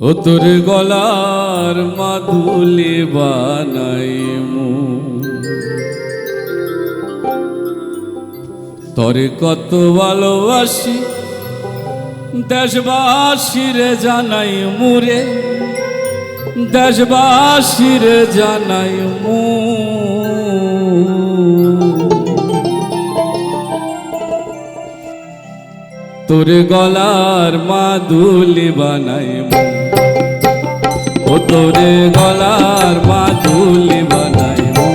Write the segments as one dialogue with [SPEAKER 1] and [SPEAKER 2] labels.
[SPEAKER 1] ও তোর গলার মাদুলি বানাইমু। তরে কত ভালোবাসি দেশবাসীরে জানাই মুরে দেশবাসীরে জানাই মু তোর গলার মাদুলি বানাই মু। ও তোরে গলার মাদুলি বানাই মু।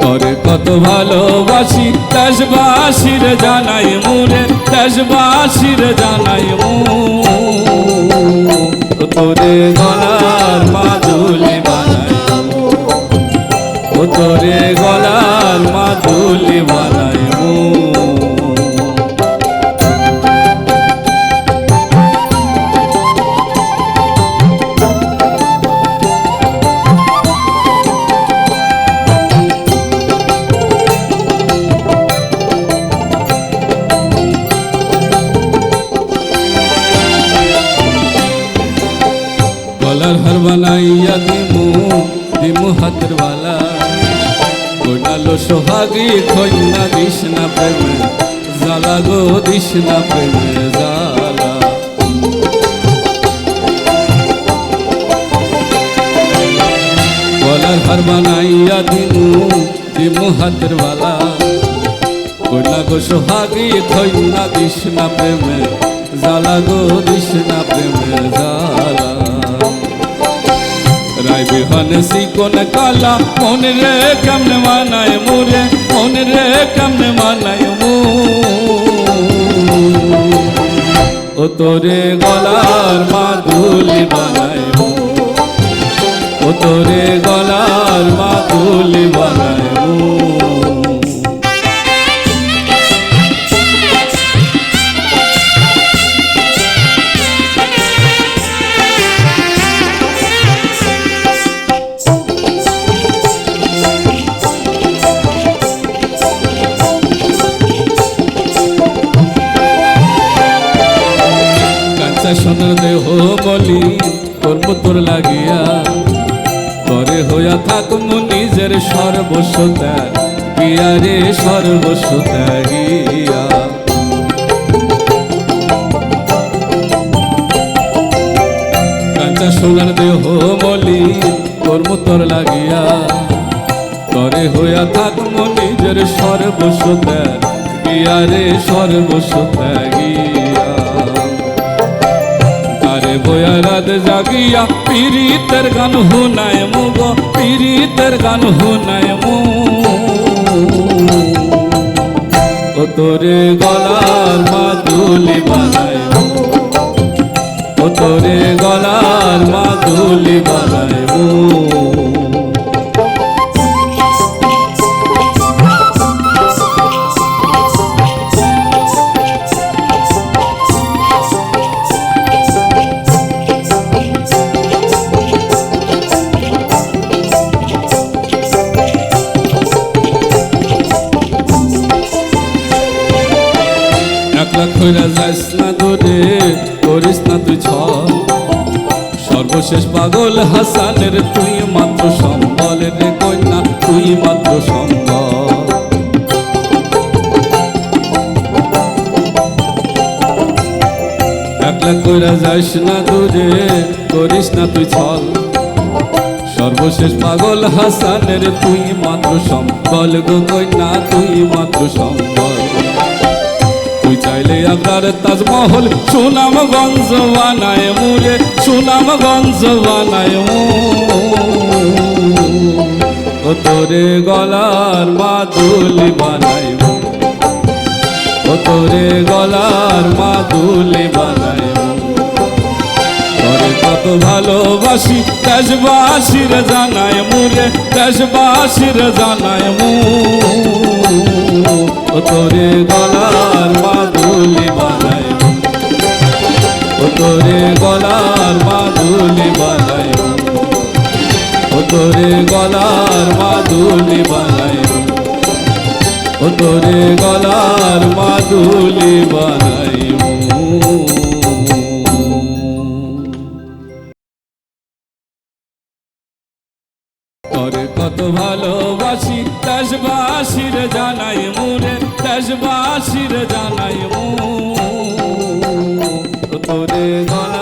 [SPEAKER 1] তোরে কত ভালোবাসি, দেশবাসীর জানাই মুরে দেশবাসীর জানাই মু। তোরে গলার মাদুলি বানাই। ও তোরে গলার মাদুলি বানাই বানাইয়া দিমু দিমু হাতের বালা গোনালো সোহাগী খৈনা দিস না প্রেমে, জ্বালা গো দিস না প্রেমে, জ্বালা। গলার হার বানাইয়া দিমু দিমু হাতের বালা কন্যা গো সোহাগী খৈনা দিস না প্রেমে, জ্বালা গো দিস না প্রেমে, জ্বালা। রায় বিহানে কোন কালা মন রে কেমনে মানায় মুরে মন রে কেমনে মানায় মু ও তোরে গলার মাদুলি বানায় মু ও তোরে গলার মাদুলি বানায় মু হইয়া থাকমু নিজের সর্বস্ব ত্যাগ গিয়া। রে সর্বস্ব ত্যাগিয়া কাঁচা সোনার দেহ বলি করব তোর লাগিয়া। করে হইয়া থাকমু নিজের সর্বস্ব ত্যাগ গিয়া। রে সর্বস্ব ত্যাগিয়া রাত জাগিয়া পীড়িতের গান হুনায় মুগ পীড়িতের গান হুনায় মু ও তোরে গলার মাদুলি বানায় মু। ও তোরে গলার মাদুলি বানায় খৈরা যাস না দূরে করিস না তুই ছ। সর্বশেষ পাগল হাসানের তুই মাত্র সম্বল রে কন্যা, তুই মাত্র সম্বল। একলা কইরা যাস না দূরে করিস না তুই ছল সর্বশেষ পাগল হাসানের তুই মাত্র সম্বল গো কন্যা, তুই মাত্র সম্বল। চাইলে আপনার তাজমহল সুনামগঞ্জ বানায় মুরে সুনামগঞ্জ বানায় মু ও তোরে গলার মাদুলি বানায় তোরে গলার মাদুলি বানায় কত ভালোবাসি, দেশবাসীর জানায় মুরে দেশবাসীর জানায় মু ও তোরে গলার মাদুলি বানায়। ও তোরে গলার মাদুলি বানাই তোরে কত ভালোবাসি, দেশবাসীর জানাই মুরে দেশবাসীর জানাই মু তোরে গলা